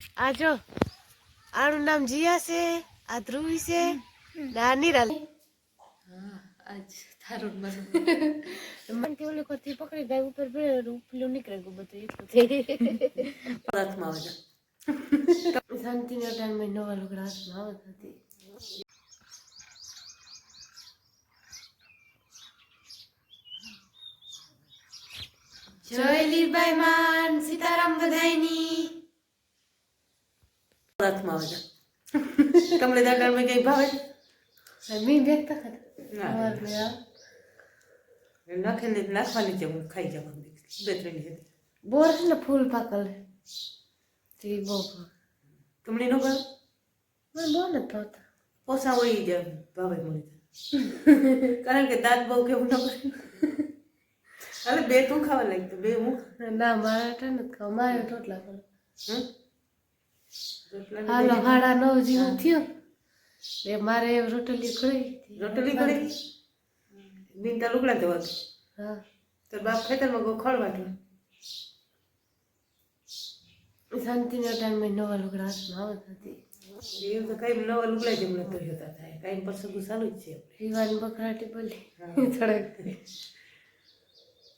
આ જો આનું નામ જીયા છે આ ધ્રુવી છે નાની રાલ આજ તારું મન. કે ઓલી કોથી પકડી ગાય ઉપર પડે ઉપલું નીકળે ગયું બધું એટલું થઈ હાથમાં આવે શાંતિના ટાઈમે નવા લુગડા હાથમાં આવત હતી જય લીરબાઈ માન સીતારામ બધાયની. હાથમાં આવે તમને દાડામાં કઈ ભાવે? મી ના. અમારે આ. નાખીને નાખવાની છે હું ખાઈ જવાનું બે ત્રણ છે બોર છે ને ફૂલ પાકલ તે બહુ. તમને ન ભાવે? મને બહુ નથી ભાવતા. પોસા હોય જ ભાવે મને. કારણ કે દાંત બહુ કેવું ન કરે. અરે બે તું ખાવા લાગતો બે હું. ના મારે એટલે નથી ખાવા. મારે રોટલા કરે હમ? હાલો હાડા નવ જેવું થયું. એ મારે રોટલી કરી રોટલી કરી નીંદા લુગડા ધોવા હા. તો બાપ ખેતરમાં ગો ખળ વાટવા શાંતિના ટાઈમે નવા લુગડા હાથમાં આવતા હતી. એવું તો કઈ નવા લુગડા જેમ એમને તો જોતા થાય કઈ પ્રસંગો ચાલુ જ છે રીવાની બકરાટી બોલી. થોડાક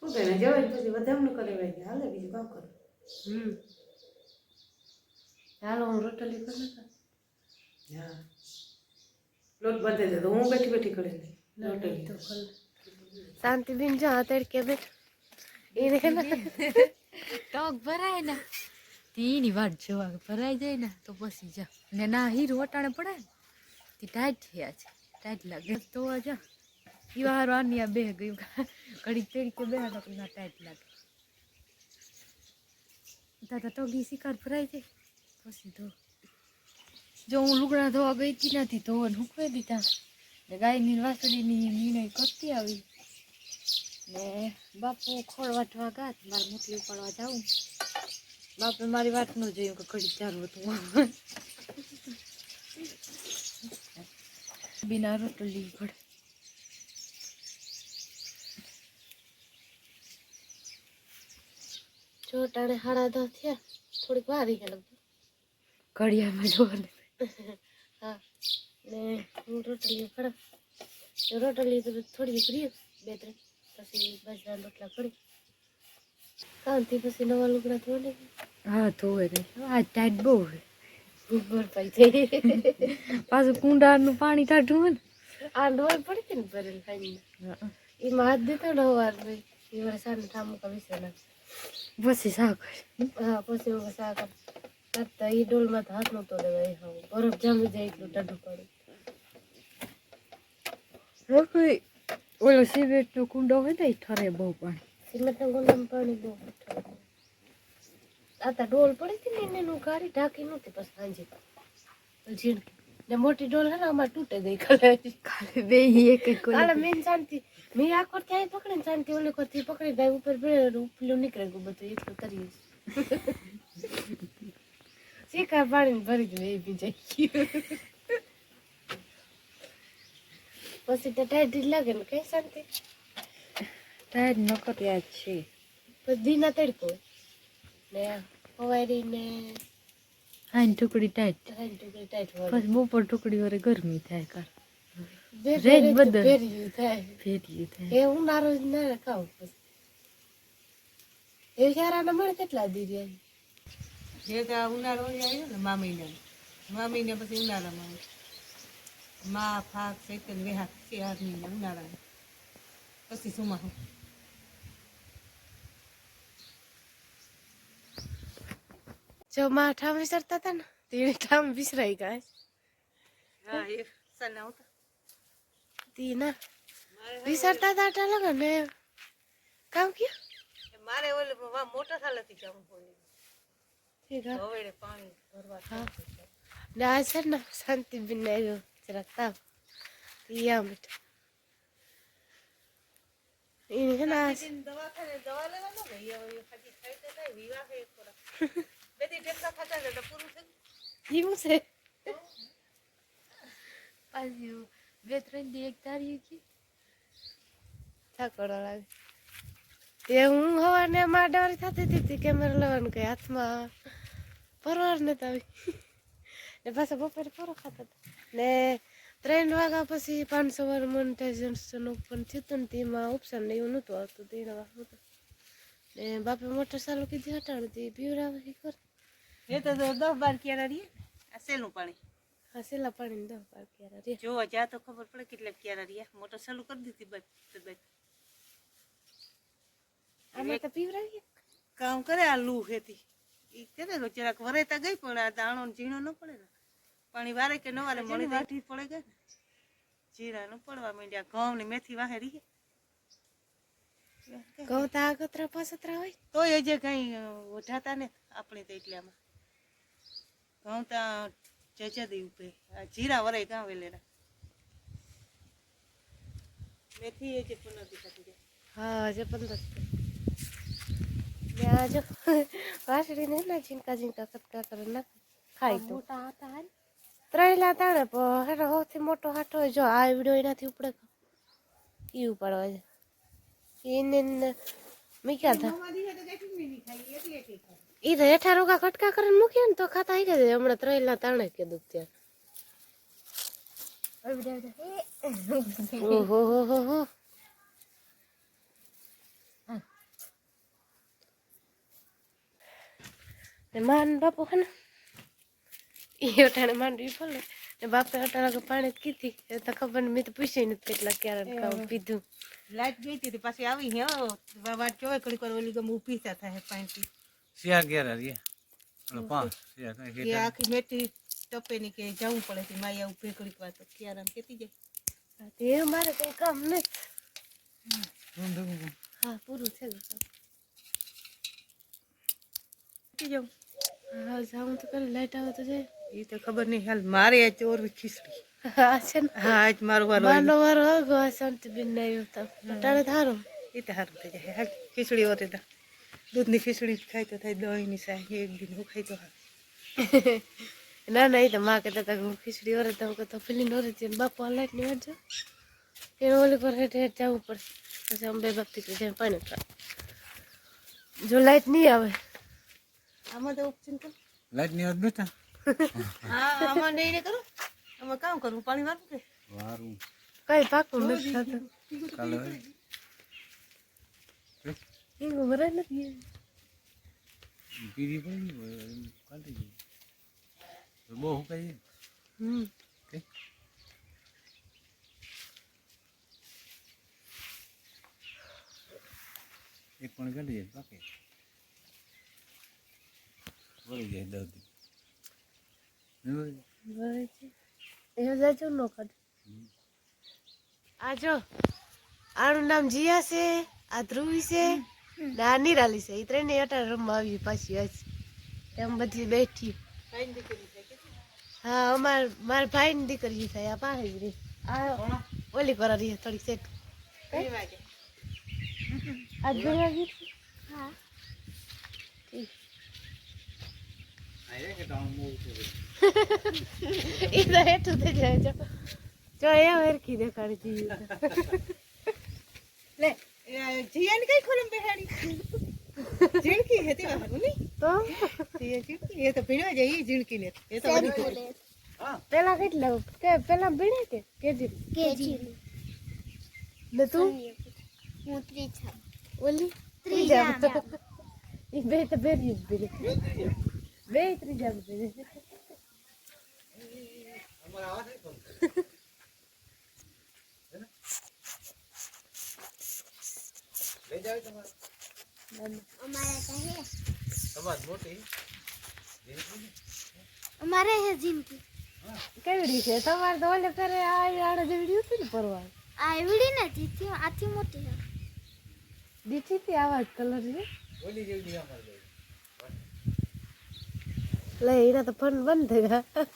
પોતાને જવાય પછી વધારે કરે હાલે બીજું કામ કરો. હમ. હાલો હું રોટલી કરી હા લોટ બાંધે દે તો હું બેઠી બેઠી કરી રોટલી તો શાંતિ બેન જો તડકે બેઠ. એ દેખે ટોક ભરાય ને. તેની વાટ જોવા ભરાઈ જાય ને તો પછી જા. ને ના હીર વટાણે પડે ને તે ટાઈટ થયા છે. ટાઈટ લાગે. તો જા. એ હારો આની આ બે ગયું. ઘડી પેડી કે બે ના ટાઈટ લાગે. દાદા ટોગી શિકાર ભરાઈ જાય. પછી ધો જો હું લુગડા ધોવા ગઈ હતી નથી ધોવા હુકવી દીધા. ને ગાયની વાસળીની નિર્ણય કરતી આવી. ને બાપુ ખોળ વાટવા ગાત મારે મોટલી ઉપાડવા જાઉં. બાપે મારી વાત ન જોયું કે ઘડી ચાલુ હતું. બિના રોટલી ઘડ. જો ટાણે હાડા દસ થયા, થોડીક વાર ગયા ઘડિયાળમાં જોવાને હા. ને હું રોટલી ખડા રોટલી તો થોડી કરી બે ત્રણ. પછી બાજરા રોટલા કરી. કાંતિ પછી નવા લુગડા ધોને હા ધોવે ને. આ ટાઈટ બહુ ઉપર પાઈ થઈ. પાછું કુંડાનું પાણી કાઢવું હોય આ ડોલ પડી હતી ને ભરેલ ખાઈને. ને એમાં હાથ દેતો ને હવાર ભાઈ એ વરસાદ ઠામું કવિશે વિશે ના પછી શાક હા પછી શાક કરતા એ ડોલમાં તો હાથ નતો લેવાય હા બરફ જામી જાય એટલું પડે. રોટલી ઓલો સિગરેટનો કુંડો હોય ને એ ઠરે બહુ પાણી. સિમેન્ટના ગોલામાં પાણી બહુ આ તો ડોલ પડી હતી ને એને ગાડી ઢાંકી નહોતી પછી સાંજે ઝીણકી ને મોટી ડોલ હે ને અમારે તૂટે ગઈ કાલે ખાલી બે એક એક કાલે મેં શાંતિ મેં આખો ત્યાં પકડીને શાંતિ ઓલી કોથી પકડી જાય ઉપર પડે ઉપલું નીકળે ગયું બધું એટલું કરીએ શીખા પાડીને ભરી દઉં એ બી જાય પછી તો ટાઈટ લાગે ને કઈ શાંતિ ટાઈટ ન કર્યા છે પછી દીના તડકો ને હવારી ને હા ટુકડી ટાઈટ ત્રણ ટુકડી ટાઈટ પછી બપોર ટુકડી વરે ગરમી થાય કાર રેજ બદલ. ફેર્યું થાય ફેર્યું થાય એ ઉનાળો જ ના ખાવ પછી એ શારાના મળે કેટલા દી રહ્યા આ ઉનાળો આવ્યો ને મા મહિના મા મહિના પછી ઉનાળામાં આવે મા ફાક ચૈતન વેહાક ચાર મહિના ઉનાળામાં. પછી સુમાહું જો માં ઠામ વિસરતા હતા ને તેને ઠામ વિસરાઈ ગયા. હા એ સાલા તી ના વિસરતા હતા ટા લગા ને કામ ક્યાં? મારે ઓલે વા મોટા થાલાથી જવું પડે ઠીક હા હવે પાણી ભરવા હા. ને છે ને શાંતિ બિન આવ્યો જરાક ઈ આમ બેઠો એને છે ને દવાખાને દવા લેવા ન ગઈ હવે ખાલી ખાઈ વિવાહ ખાતા પૂરું થઈ છે પાછું બે ત્રણ દી એક તારી હતી થાકોડો લાગે તે હું હવાને માં ડરી થતી હતી કેમેરા લેવાનું કઈ હાથમાં પરવાર નતા આવી ને પાછા બપોરે પરો ખાતા હતા ને ત્રણ વાગ્યા પછી પાંચસો વાર મોનિટાઇઝેશન ઓપન થયું હતું ને તેમાં ઓપ્શન ને એવું નહોતું આવતું તેના વાર હતું ને બાપે મોટર ચાલુ કીધી હટાડી હતી પીવડાવે ઈ કરે એ તો દસ બાર ક્યારે રહીએ આ સેલું પાણી. હા સેલા પાણી દસ બાર ક્યારે રે. જોવા જા તો ખબર પડે કેટલા ક્યારે રહ્યા મોટર ચાલુ કરી દીધી બસ તો બસ આમાં તો પીવડાવીએ કામ કરે આ લૂ હેતી. ઈ કે જરાક વરેતા ગઈ પણ આ દાણો ઝીણો ન પડે ને. પાણી વારે કે નવારે મળી વાટી પડે ગઈ? ને જીરા ન પડવા માંડ્યા ઘઉં ને મેથી વાહે રહી. ઘઉં તો આગતરા પાસતરા હોય? તોય હજે કઈ ઓઢાતા ને આપણે તો એટલામાં. ઘઉં તો જજે દઈ ઉપે જીરા વરે કાં વેલેરા. મેથી એ જે હા જે પંદર ત્યાં જો વાસળીને ના ઝીંકા ઝીંકા કટકા કરે ના ખાય તો મોટા હતા હાલ ત્રણેલા તાણે પણ હેડો સૌથી મોટો હાટો હોય જો આ વીડિયો એનાથી ઉપડે ઈ ઉપાડવા છે એને મૂક્યા હતા ઈ તો હેઠા રોગા કટકા કરીને મૂક્યા ને તો ખાતા આવી ગયા હમણાં ત્રણેલા તાણે કીધું ત્યાં ઓહો હો હો ને માન બાપુ હે ને એ અટાણે માંડવી ફોલે ને બાપે અટાણે પાણી કીધી. એ તો ખબર નહીં મેં તો પૂછ્યું નથી કેટલા ક્યારે કામ પીધું. લાઈટ ગઈ હતી પાછી આવી હે હો. વાત કડી વાર ઓલી ગમે ઊભી થા થાય પાણીથી. શિયા ઘેર રે પાંચ શિયા આખી મેથી ટપે ની કે જવું પડે છે માયા ઊભી ઘડીક વાર તો ક્યારે આમ કેતી જાય. તે મારે કઈ કામ ધૂમ. હા પૂરું છે ને કેતી જાઉં. હા જાઉં તો કરે લાઈટ આવે તો જાય. એ તો ખબર નહીં હાલ મારે આ ચોરવી ખીચડી. હા છે ને. હા આજ મારો વારો મારો વારો આગો આ શાંતિ બિન નહીં તો. અટાણે ધારો એ તો સારું થઈ જાય. હાલ ખીચડી હોતે તો. દૂધની ખીચડી ખાય તો થાય દહીંની શાહી એક દિન હું ખાઈ તો હાલ ના ના એ તો માં કહેતા હતા કે હું ખીચડી ઓરે તો હું કહેતો પેલી નોરે છે બાપુ આ લાઈટની એને ઓલી પર હેઠ હેઠ જવું પડશે. પછી અમે બે ભક્તિ કરી જાય પાણી જો લાઈટ નહીં આવે આમાં તો ઉપચિન કર. લાઈટની વાત બેઠા હા આમાં નહીં ને કરો. આમાં કામ કરવું પાણી વાળું કે? વારું. કઈ પાકું નથી થતું કાલે એ ઉભરે નથી પીરી પડી હોય, એમ કાઢી દઈએ. બહુ હું કહીએ હમ. એક પણ કાઢી જાય પાકે વળી જાય દસ દી નહીં વળી જાય? બરાબર છે એ જાજો નો કાઢ આ જો આનું નામ જીયા છે આ ધ્રુવી છે ને આ નિરાલી છે એ ત્રણે અટાર રમવા આવી પાછી આજ એમ બધી બેઠી હા અમાર મારા ભાઈની દીકરી થાય આ પાસે જ રહી આ ઓલી કરા રહી થોડીક સેટ વાગે આજ હા એ તો હેઠું થઈ જાય જો જો એ હરખી દેખાડી દીધી લે જીયાને કઈ ખોલમ બેહાડી ઝીણકી હતી વાહરું નહીં તો જીયા ઝીણકી એ તો ભીણવા જાય એ ઝીણકી ને એ તો બધી ખોલી. પેલા કેટલા કે પેલા ભણે કે કેજી કેજી ને તું હું ત્રીજા ઓલી ત્રીજા એ બે તો બેરી જ બેરી બે ત્રીજા બેરી લઈ જાવ તમારે અમારે કહે તમારે મોટી અમારે હે જિંદગી કેવડી છે તમારે તો ઓલે ફેરે આ આડે જેવડી હતી ને પરવા આ એવડી નથી થી આથી મોટી છે દીઠી થી આવા જ કલર છે ઓલી જેવી અમારે લઈ લે એના તો ફન બંધ થઈ ગયા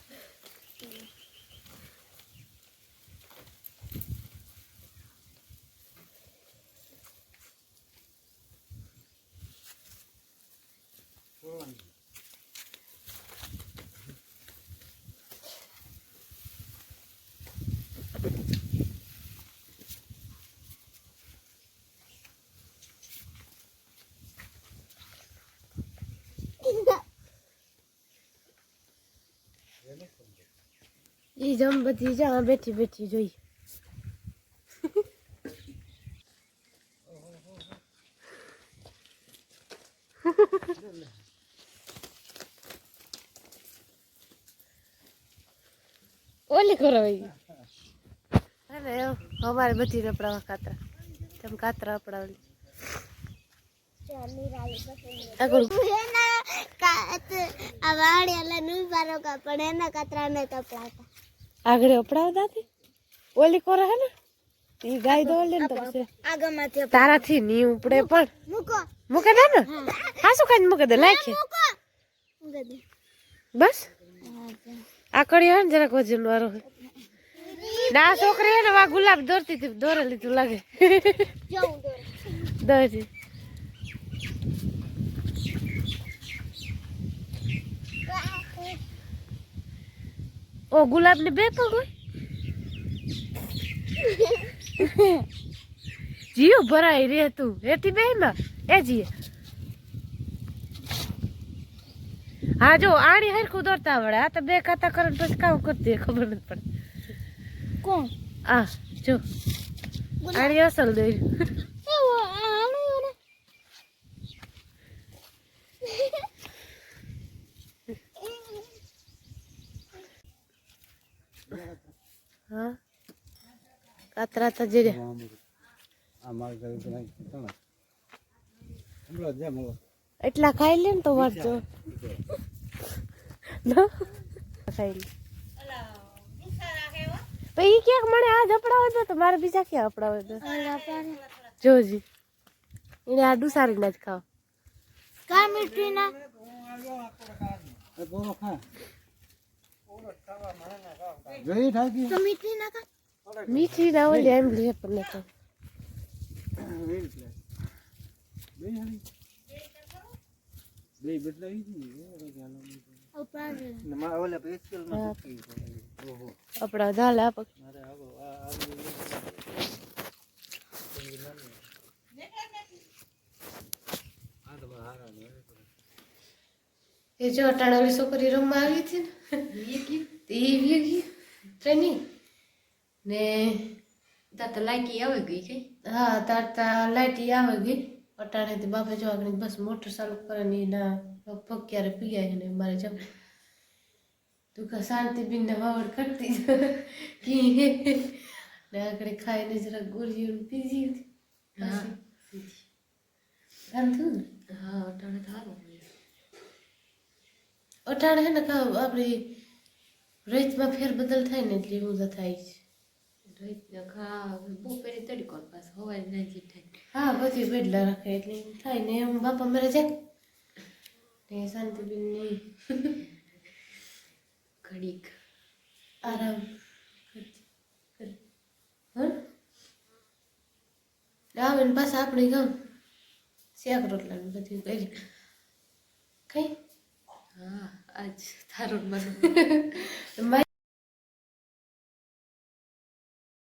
ઈ જમ બધી જ્યાં બેઠી બેઠી જોઈ. ઓલી કરો અરે અમારે બધી રપડાવા કાતરા. તેમ કાતરા અપડાવલી આગળ. આગળ અપડાવતા હતી ઓલી કોરે હે ને? ઈ ગાય દોડ લે ને તો પછી તારાથી ની ઉપડે પણ. મૂકે. દે ને? હા. શું કઈ મૂકે દે? નાખી. બસ. આ કડી હોય ને જરાક વજન વાળો હોય. ના છોકરી હે ને વા ગુલાબ દોરતી હતી દોરે લીધું લાગે. દોરી. ઓ ગુલાબ ને બે પગ હોય? જીવ ભરાય રે તું. રેતી બે માં એ જીએ. હા જો આણી હરખું દોરતા આવડે. આ તો બે ખાતા કરે પછી કામ કરતી ખબર નથી પડે કોણ? આ જો. આણી અસલ દોર્યું કાતરા તો જે આ મારે ઘરે તો નહીં તમે હમણાં જેમ હલો એટલા ખાઈ લે ને તો વાંચો ખાઈ લે. પણ ક્યાંક મને આ જપડાવે તો તો મારે બીજા ક્યાં અપડાવે તો જોજી એને આ ડુસારી ના જ ખાવ. કા મીઠી ના એ બોલો ખા. જોઈ ઠાકી. તો મીઠી ના કા મીઠી ના ઓલી એમ લે પણ તો. બે હારી બે બદલાવી હતી ને મારા ઓલા માં ઓહો અપડા આપ એ જો અટાણાની છોકરી રમવા આવી હતી ને. એ ટ્રેનિંગ ને તાર તો લાઈકી આવે ગઈ કે? હા તારતા લાઈટી આવે ગઈ. અટાણે તે બાપે જો આગળ બસ મોટર ચાલુ કરે ને ના પગ ક્યારે પીગાય ને મારે જમ તું કા શાંતિ બિન ને વાવડ કરતી કી ને આગળ ખાઈને જરા ગોળીઓ પીજી હા ને? હા અટાણે થારું અટાણે હે ને આપણે રેતમાં ફેરબદલ થાય ને એટલે એવું થાય છે. બપોરે તડકો ના થાય હા બધી બેડલા રાખે એટલે થાય ને એમ. બાપા મારે જાય ને શાંતિબેન નહીં ઘડીક. આરામ. કરતી આવે ને પાછા આપણે ગામ. શાક રોટલા ને બધું કરી કઈ? હા આજ થારું બનવું